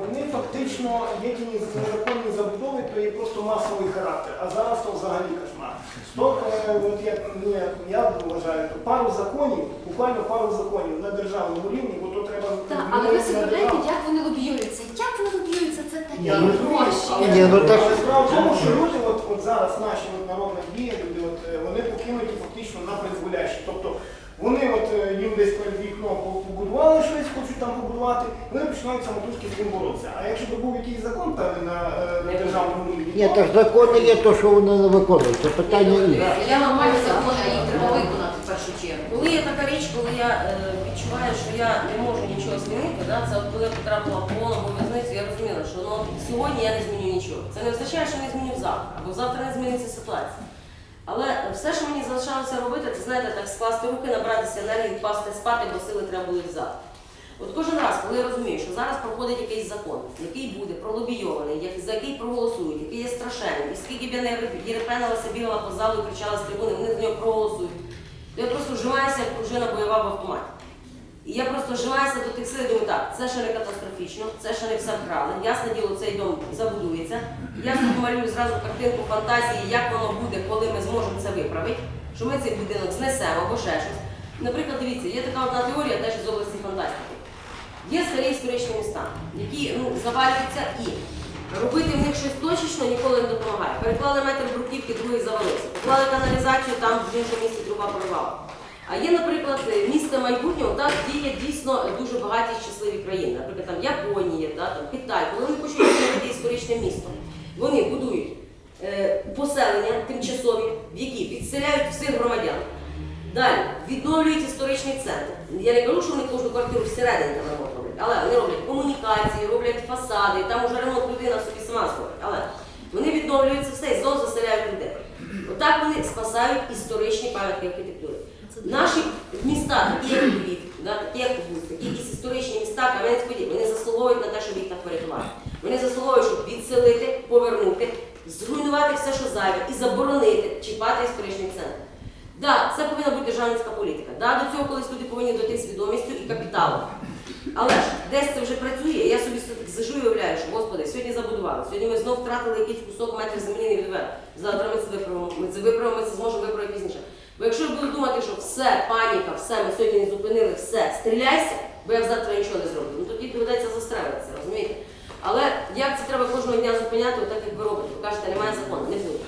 вони фактично, є ті незаконні забудови, то є просто масовий характер, а зараз то взагалі кошмар. То, е, от як ну, я, я вважаю, то пару законів, буквально пару законів на державному рівні, бо то треба Так, але ви на уявляєте, державу. як вони лобіюються? Як вони лобіюються? Це такі Я розумію, гроші. але, Ні, ну так- але справа в тому, що люди, от, от зараз наші от народні дії, люди, от, е, вони покинуті фактично на призволяще. Тобто вони от е, їм десь перед вікном побудували щось, хочуть там побудувати, вони починають самотужки з ним боротися. А якщо б був якийсь закон певний на, на державному рівні, Ні, то- так закони є то, що вони не виконують. Це питання інше. Я нормально закони, а їх треба виконати в першу чергу. Коли є така річ, коли я е, відчуваю, що я не можу нічого змінити, да, це от коли я потрапила в полон або в'язницю, я розуміла, що ну, сьогодні я не зміню нічого. Це не означає, що не зміню завтра, або завтра не зміниться ситуація. Але все, що мені залишалося робити, це знаєте, так скласти руки, набратися енергії, впасти спати, бо сили треба були взяти. От кожен раз, коли я розумію, що зараз проходить якийсь закон, який буде пролобійований, за який проголосують, який є страшенним, і скільки б я не єрепенилася, бігала по залу і кричала з трибуни, вони за нього проголосують, то я просто вживаюся, як пружина бойова в автоматі. І я просто вживаюся до тих сил думаю, так, це ще не катастрофічно, це ще не все вкрали. Ясне діло, цей дом забудується. Я собі малюю зразу картинку фантазії, як воно буде, коли ми зможемо це виправити, що ми цей будинок знесемо або ще щось. Наприклад, дивіться, є така одна теорія теж з області фантастики. Є старі історичні міста, які ну, завалюються і робити в них щось точечно ніколи не допомагає. Переклали метр бруківки, другий завалився. Поклали каналізацію, там в іншому місці труба порвала. А є, наприклад, місто майбутнього, так, де є дійсно дуже багаті щасливі країни. Наприклад, там Японія, да, там, Китай. Коли вони хочуть робити історичне місто, вони будують е, поселення тимчасові, в які підселяють всіх громадян. Далі відновлюють історичний центр. Я не кажу, що вони кожну квартиру всередині там ремонт роблять, але вони роблять комунікації, роблять фасади, там уже ремонт людина собі сама зробить. Але вони відновлюють це все і знову заселяють людей. Отак вони спасають історичні пам'ятки. Наші міста, такі як Львів, такі як Буст, якісь історичні міста, Кам'янець-Поділля, вони заслуговують на те, щоб їх так порятувати. Вони заслуговують, щоб відселити, повернути, зруйнувати все, що зайве, і заборонити чіпати історичний центр. Да, це повинна бути державницька політика. Да, до цього колись люди повинні дойти свідомістю і капіталом. Але ж десь це вже працює. Я собі сижу і уявляю, що Господи, сьогодні забудували. Сьогодні ми знов втратили якийсь кусок метрів землі не відвели. Завтра ми це виправимо. Ми це виправимо, ми це зможемо виправити пізніше. Бо якщо я буду думати, що все, паніка, все, ми сьогодні не зупинили, все, стріляйся, бо я завтра нічого не зроблю. Ну тоді доведеться застрелитися, розумієте? Але як це треба кожного дня зупиняти, отак як ви робите? Ви кажете, немає закону, не буде.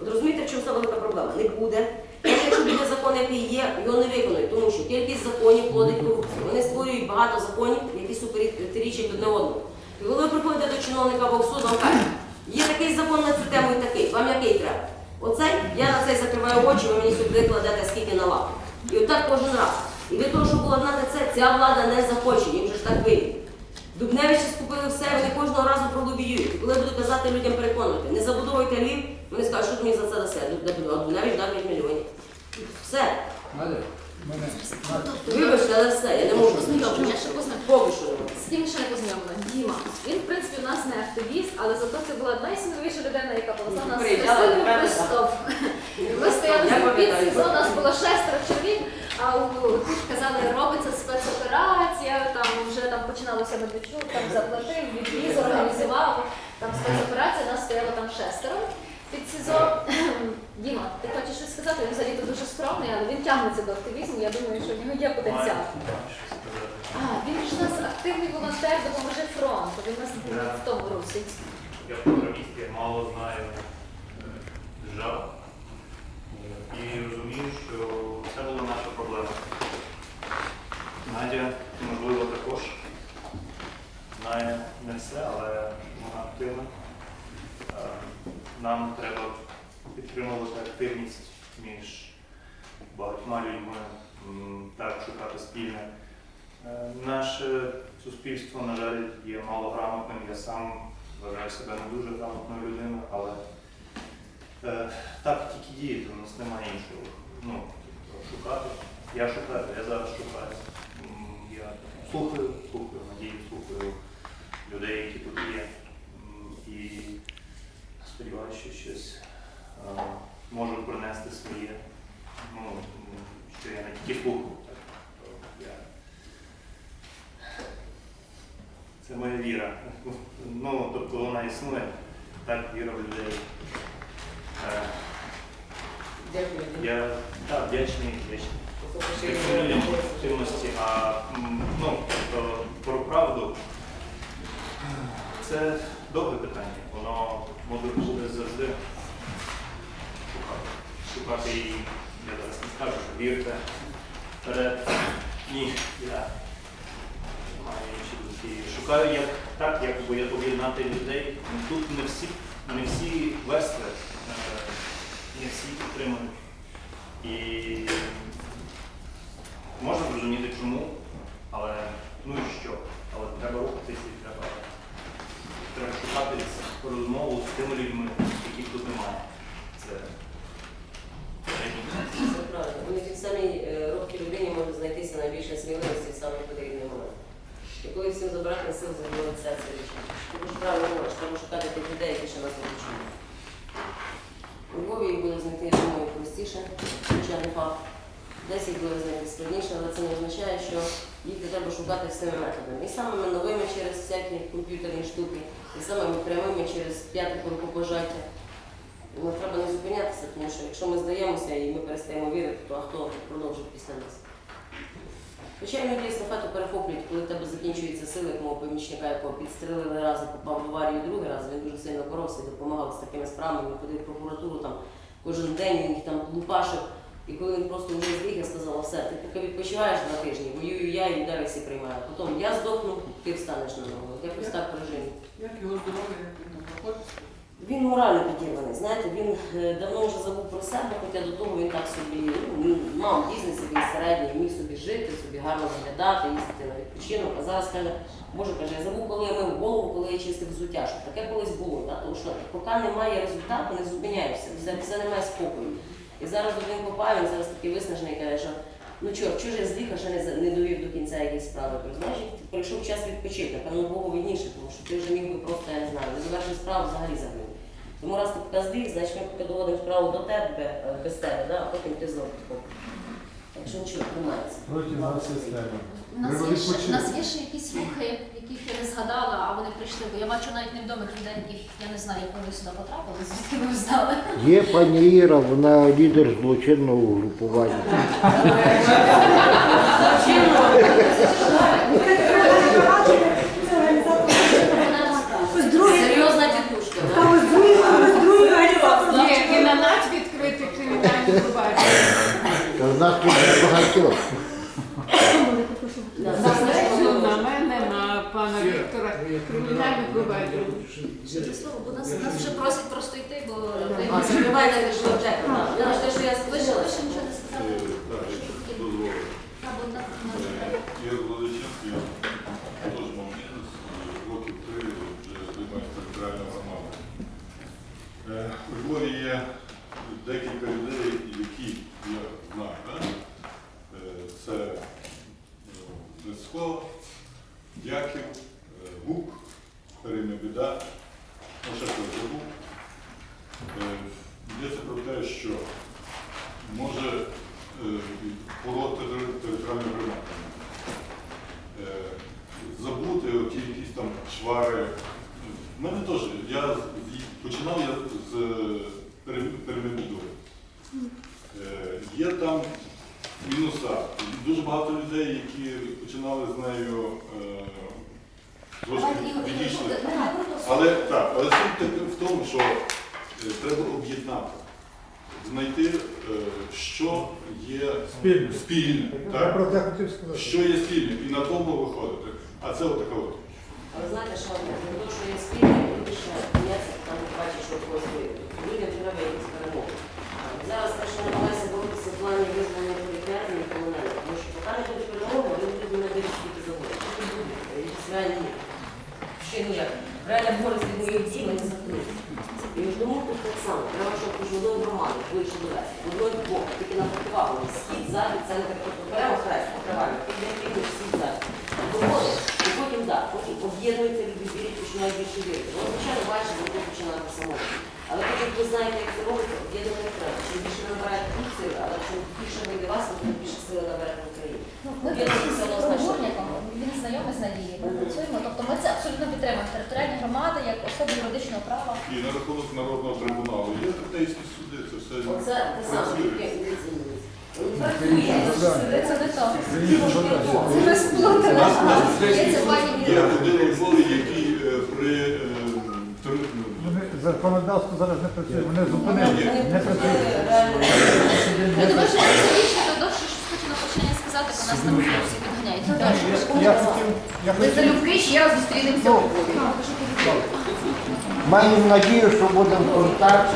От розумієте, в чому саме велика проблема? Не буде. Якщо буде закон, який є, його не виконують, тому що кількість законів плодить корупцію. Вони створюють багато законів, які суперечать одне одному. І коли ви приходите до чиновника або в суд, вам кажуть, є такий закон на цю тему і такий, вам який треба? Оцей, я на цей закриваю очі, ви мені сюди кладете скільки на лапу. І отак кожен раз. І для того, щоб владнати це, ця влада не захоче, їм же ж так вийде. Дубневичі скупили все, вони кожного разу пролобіюють. Коли я буду казати людям переконувати, не забудовуйте Львів, вони скажуть, що ти мені за це дасе. А Дубневич дав 5 мільйонів. Все. Мене Вибачте, але все, я не можу. Поки що. З ким ще не познайомлена? Діма. Він, в принципі, у нас не активіст, але зато це була найсміливіша людина, яка повезла нас з Приїжджала, Христиною правда? Христов. Ми стояли за під сезон, нас було шестеро чоловік, а у тут казали, робиться спецоперація, там вже там починалося Медведчук, там заплатив, відвіз, організував, там спецоперація, нас стояло там шестеро. Під СІЗО Діма, ти хочеш щось сказати? Він взагалі дуже скромний, але він тягнеться до активізму. Я думаю, що в нього є потенціал. Він ж у нас активний волонтер, допоможе фронту. Він у нас був в тому русі. Я програміст, я мало знаю е, державу і розумію, що це була наша проблема. Надя, можливо, також знає не все, але вона активна. Е, Нам треба підтримувати активність між багатьма людьми, так шукати спільне. Наше суспільство, на жаль, є малограмотним. Я сам вважаю себе не дуже грамотною людиною, але е, так тільки діяти, у нас немає іншого. Ну, тобто шукати. Я шукаю, я зараз шукаю. Я слухаю, слухаю, надію, слухаю людей, які тут є. І сподіваюся, що щось е, можу принести своє, ну, що я не кіпуху. Так, то я... Це моя віра. Ну, тобто вона існує, так, віра в людей. Е, Дякую. Я так, вдячний, вдячний. Людям активності, а ну, тобто, про правду це довге питання. Воно може бути завжди шукати. Шукати її, я зараз не скажу, що вірте вперед. Ні, я думки. Шукаю як так, як об'єднати людей. Тут не всі, не всі верстви, е, не всі підтримують. І можна зрозуміти чому, але ну і що? Але треба рухатися і треба, треба шукати розмову з тими людьми, яких тут немає. Це І коли всім забрати сил серце рішення. Тому що правильно говориш, треба шукати тих людей, які ще нас не відчують. У Львові їх було знайти, я думаю, простіше, не факт. Десь їх було знайти складніше, але це не означає, що їх треба шукати всіми методами. І самими новими через всякі комп'ютерні штуки, і самими прямими через п'яте рукопожаття. Треба не зупинятися, тому що якщо ми здаємося і ми перестаємо вірити, то а хто продовжить після нас? Хоча іноді естафету перехоплюють, коли в тебе закінчуються сили, як мого помічника, якого підстрелили раз, попав в аварію другий раз, він дуже сильно боровся і допомагав з такими справами, він ходив в прокуратуру там кожен день, він їх там лупашив. І коли він просто вже зліг, я сказала, все, ти поки відпочиваєш два тижні, воюю я і удари всі приймаю. Потім я здохну, ти встанеш на ногу. Якось так в режимі. Як його здоров'я, як він? Він морально підірваний. Знаєте, він е, давно вже забув про себе, хоча до того він так собі ну, мав бізнес якийсь середній, міг собі жити, собі гарно виглядати, їздити на відпочинок. А зараз каже, Боже каже, я забув, коли я мив голову, коли я чистив взуття, що таке колись було. Да? Тому що поки немає результату, не зупиняєшся, все, все немає спокою. І зараз він попав, він зараз такий виснажений, каже, що ну чорт, чого ж я зліг, а ще не, не довів до кінця якісь справи. Значить, прийшов час відпочити, напевно, Богу видніше, тому що ти вже міг би просто, я не знаю, не завершив справу взагалі загинув. Тому раз ти поки зліг, значить ми поки доводимо справу до тебе, е, без тебе, да? а потім ти знову підходиш. Так що нічого, тримається. Проти. У нас, ще, у нас є ще якісь рухи, яких я не згадала, а вони прийшли, бо я бачу навіть невідомих людей, яких я не знаю, як вони сюди потрапили, звідки ви знали. Є пані Іра, вона лідер злочинного угрупування. Серйозна тітушка, да? Є на нас відкрити кримінальне провадження. Та в нас тут багатьох. Да, це Лесю, дуже на мене, на пана Віктора кримінальне провадження. Слово, бо нас, нас вже просять просто йти, бо ви А, закривайте що Джек. Я ж те, що я слышала. ще нічого не. Так, якщо дозволите. На-. Я теж мав бізнес, років три вже займаюся територіальною громадою. Е, У Львові є декілька людей, які я знаю. да? Е, Це е, Леско, Дяків, е, Гук, Перейня Біда, ну ще хтось забув. Е, Йдеться про те, що може е, пород тери- територіальної громади. Е, Забути оті якісь там чвари. У мене теж, я з- починав я з перемебудови. Є там мінуса. Дуже багато людей, які починали з нею е, трошки Давайте, Ігор, Ігор, відійшли. не- не- не- Але так, але суть в тому, що е, треба об'єднати, знайти, е, що є Спільне. спільне, Я так? про це хотів сказати. що є спільним, і на тому виходити. А це отака от. Але знаєте, що для того, що є спільне, ще бояться, там бачу, що когось вийде. Людям треба якісь перемоги. Зараз те, що намагається боротися в плані визнання політарні і полонених, тому що поки не буде перемоги, вони будуть не дають скільки заводять. Які будуть, якісь реальні, ще ніяк. Реально боротися від моїх дій, вони закриті. І між тому тут так само. Треба, щоб між одною громадою ближче Бог, тільки на покривало. Схід, захід, центр, тобто беремо хрест, покриваємо, піде схід, захід. Доходить, і потім так, потім об'єднується люди, вірять, починають більше вірити. Ну, звичайно, бачить, що починати самому. Але потім ви знаєте, як це робиться, об'єднувати треба. Чим більше ви набираєте тут сили, але чим більше вийде вас, тим більше сили наберемо в Україні. Ну, Ми Я працюємо це однозначно. Гурняком, він знайомий з Надією. Ми працюємо, тобто ми це абсолютно підтримуємо. Територіальні громади як особи юридичного права. І на рахунок народного трибуналу є третейські суди, це все Оце те саме, тільки. Працює. Це не то. Це. Нас- нас Є це пані Є один у законодавство зараз не працює, вони зупинили, не працює реально. Я думаю, більше то довше щось хочу на почання сказати, бо нас там всі підганяють. Ну. Я хотів, я Ми хотів залюбки ще раз зустрінемося у Львові. Маємо надію, що будемо в контакті.